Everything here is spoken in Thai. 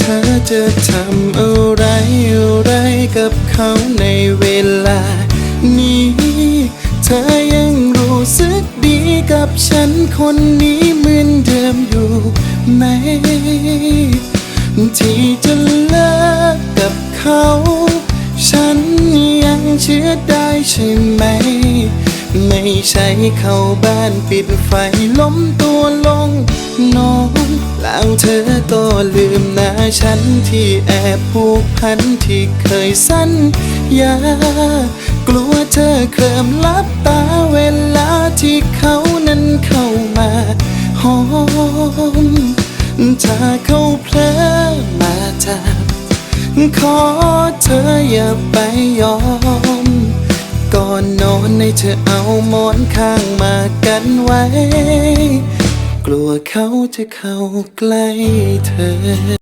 เธอจะทำอะไรอะไรกับเขาในเวลา นี้ เธอยังรู้สึกดีกับฉันคนนี้เหมือนเดิมอยู่ไหม ที่จะเลิกกับเขา ฉันยังเชื่อได้ใช่ไหม ไม่ใช่เข้าบ้านปิดไฟล้มตัวลงนอนแล้วเธอ ฉันที่แอบผูกพันที่เคยสัญญากลัวเธอเคลิมลับตาเวลาที่เขานั้นเข้ามาหอมถ้าเขาเพลอมาจับขอเธออย่าไปยอม ก่อนนอนให้เธอเอาหมอนข้างมากันไว้ กลัวเขาจะเข้าใกล้เธอ